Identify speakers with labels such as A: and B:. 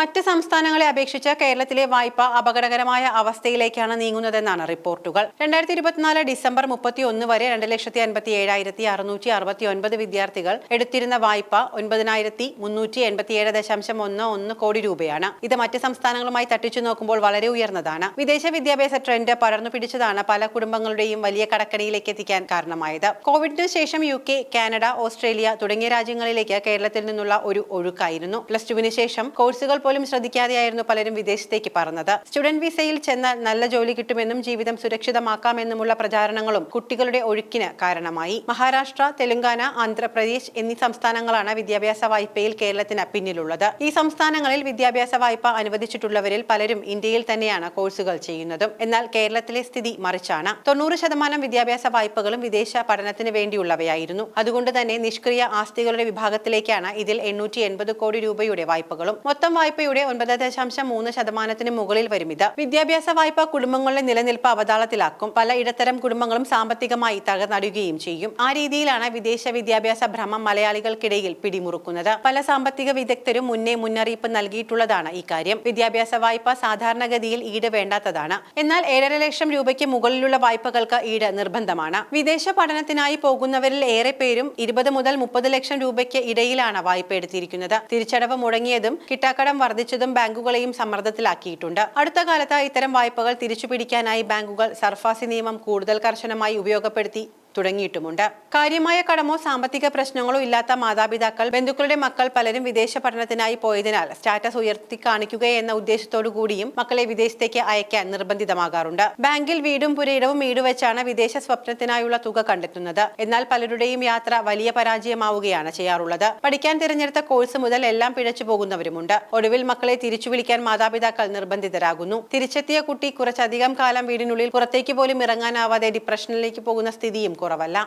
A: മറ്റ് സംസ്ഥാനങ്ങളെ അപേക്ഷിച്ച് കേരളത്തിലെ വായ്പ അപകടകരമായ അവസ്ഥയിലേക്കാണ് നീങ്ങുന്നതെന്നാണ് റിപ്പോർട്ടുകൾ. രണ്ടായിരത്തി ഇരുപത്തിനാല് ഡിസംബർ മുപ്പത്തി ഒന്ന് വരെ രണ്ട് ലക്ഷത്തി അൻപത്തി ഏഴായിരത്തി അറുന്നൂറ്റി അറുപത്തി ഒൻപത് വിദ്യാർത്ഥികൾ എടുത്തിരുന്ന വായ്പ ഒൻപതിനായിരത്തി മുന്നൂറ്റി എൺപത്തിയേഴ് ദശാംശം ഒന്ന് ഒന്ന് കോടി രൂപയാണ്. ഇത് മറ്റ് സംസ്ഥാനങ്ങളുമായി തട്ടിച്ചു നോക്കുമ്പോൾ വളരെ ഉയർന്നതാണ്. വിദേശ വിദ്യാഭ്യാസ ട്രെൻഡ് പടർന്നു പിടിച്ചതാണ് പല കുടുംബങ്ങളുടെയും വലിയ കടക്കണിയിലേക്ക് എത്തിക്കാൻ കാരണമായത്. കോവിഡിന് ശേഷം യു കെ കാനഡ ഓസ്ട്രേലിയ തുടങ്ങിയ രാജ്യങ്ങളിലേക്ക് കേരളത്തിൽ നിന്നുള്ള ഒരു ഒഴുക്കായിരുന്നു. പ്ലസ് ടുവിന് ശേഷം കോഴ്സുകൾ പോലും ശ്രദ്ധിക്കാതെയായിരുന്നു പലരും വിദേശത്തേക്ക് പറഞ്ഞത് സ്റ്റുഡന്റ് വിസയിൽ ചെന്നാൽ നല്ല ജോലി കിട്ടുമെന്നും ജീവിതം സുരക്ഷിതമാക്കാമെന്നുമുള്ള പ്രചാരണങ്ങളും കുട്ടികളുടെ ഒഴുക്കിന് കാരണമായി. മഹാരാഷ്ട്ര തെലങ്കാന ആന്ധ്രാപ്രദേശ് എന്നീ സംസ്ഥാനങ്ങളാണ് വിദ്യാഭ്യാസ വായ്പയിൽ കേരളത്തിന് പിന്നിലുള്ളത്. ഈ സംസ്ഥാനങ്ങളിൽ വിദ്യാഭ്യാസ വായ്പ അനുവദിച്ചിട്ടുള്ളവരിൽ പലരും ഇന്ത്യയിൽ തന്നെയാണ് കോഴ്സുകൾ ചെയ്യുന്നതും. എന്നാൽ കേരളത്തിലെ സ്ഥിതി മറിച്ചാണ്. തൊണ്ണൂറ് ശതമാനം വിദ്യാഭ്യാസ വായ്പകളും വിദേശ പഠനത്തിന് വേണ്ടിയുള്ളവയായിരുന്നു. അതുകൊണ്ട് തന്നെ നിഷ്ക്രിയ ആസ്തികളുടെ വിഭാഗത്തിലേക്കാണ് ഇതിൽ എണ്ണൂറ്റി കോടി രൂപയുടെ വായ്പകളും. മൊത്തം വായ്പയുടെ ഒൻപത് ദശാംശം മൂന്ന് ശതമാനത്തിന് മുകളിൽ വരും ഇത്. വിദ്യാഭ്യാസ വായ്പ കുടുംബങ്ങളുടെ നിലനിൽപ്പ് അവതാളത്തിലാക്കും പല ഇടത്തരം കുടുംബങ്ങളും സാമ്പത്തികമായി തകർന്നടുകയും ചെയ്യും. ആ രീതിയിലാണ് വിദേശ വിദ്യാഭ്യാസ ഭ്രമം മലയാളികൾക്കിടയിൽ പിടിമുറുക്കുന്നത്. പല സാമ്പത്തിക വിദഗ്ധരും മുന്നേ മുന്നറിയിപ്പ് നൽകിയിട്ടുള്ളതാണ് ഇക്കാര്യം വിദ്യാഭ്യാസ വായ്പ സാധാരണഗതിയിൽ ഈട് വേണ്ടാത്തതാണ് എന്നാൽ ഏഴര ലക്ഷം രൂപയ്ക്ക് മുകളിലുള്ള വായ്പകൾക്ക് ഈട് നിർബന്ധമാണ്. വിദേശ പഠനത്തിനായി പോകുന്നവരിൽ ഏറെ പേരും ഇരുപത് മുതൽ മുപ്പത് ലക്ഷം രൂപയ്ക്ക് ഇടയിലാണ് വായ്പ എടുത്തിരിക്കുന്നത്. തിരിച്ചടവ് മുടങ്ങിയതും കിട്ടാക്കടം വർദ്ധിച്ചതും ബാങ്കുകളെയും സമ്മർദ്ദത്തിലാക്കിയിട്ടുണ്ട്. അടുത്ത കാലത്ത് ഇത്തരം വായ്പകൾ തിരിച്ചുപിടിക്കാനായി ബാങ്കുകൾ സർഫാസി നിയമം കൂടുതൽ കർശനമായി ഉപയോഗപ്പെടുത്തി തുടങ്ങിയിട്ടുമുണ്ട്. കാര്യമായ കടമോ സാമ്പത്തിക പ്രശ്നങ്ങളോ ഇല്ലാത്ത മാതാപിതാക്കൾ ബന്ധുക്കളുടെ മക്കൾ പലരും വിദേശ പഠനത്തിനായി പോയതിനാൽ സ്റ്റാറ്റസ് ഉയർത്തി കാണിക്കുക എന്ന ഉദ്ദേശത്തോടു കൂടിയും മക്കളെ വിദേശത്തേക്ക് അയക്കാൻ നിർബന്ധിതമാകാറുണ്ട്. ബാങ്കിൽ വീടും പുരയിടവും ഈടുവെച്ചാണ് വിദേശ സ്വപ്നത്തിനായുള്ള തുക കണ്ടെത്തുന്നത്. എന്നാൽ പലരുടെയും യാത്ര വലിയ പരാജയമാവുകയാണ് ചെയ്യാറുള്ളത്. പഠിക്കാൻ തിരഞ്ഞെടുത്ത കോഴ്സ് മുതൽ എല്ലാം പിഴച്ചു പോകുന്നവരുമുണ്ട്. ഒടുവിൽ മക്കളെ തിരിച്ചു വിളിക്കാൻ മാതാപിതാക്കൾ നിർബന്ധിതരാകുന്നു. തിരിച്ചെത്തിയ കുട്ടി കുറച്ചധികം കാലം വീടിനുള്ളിൽ പുറത്തേക്ക് പോലും ഇറങ്ങാനാവാതെ ഡിപ്രഷനിലേക്ക് പോകുന്ന സ്ഥിതിയും കുറവല്ല.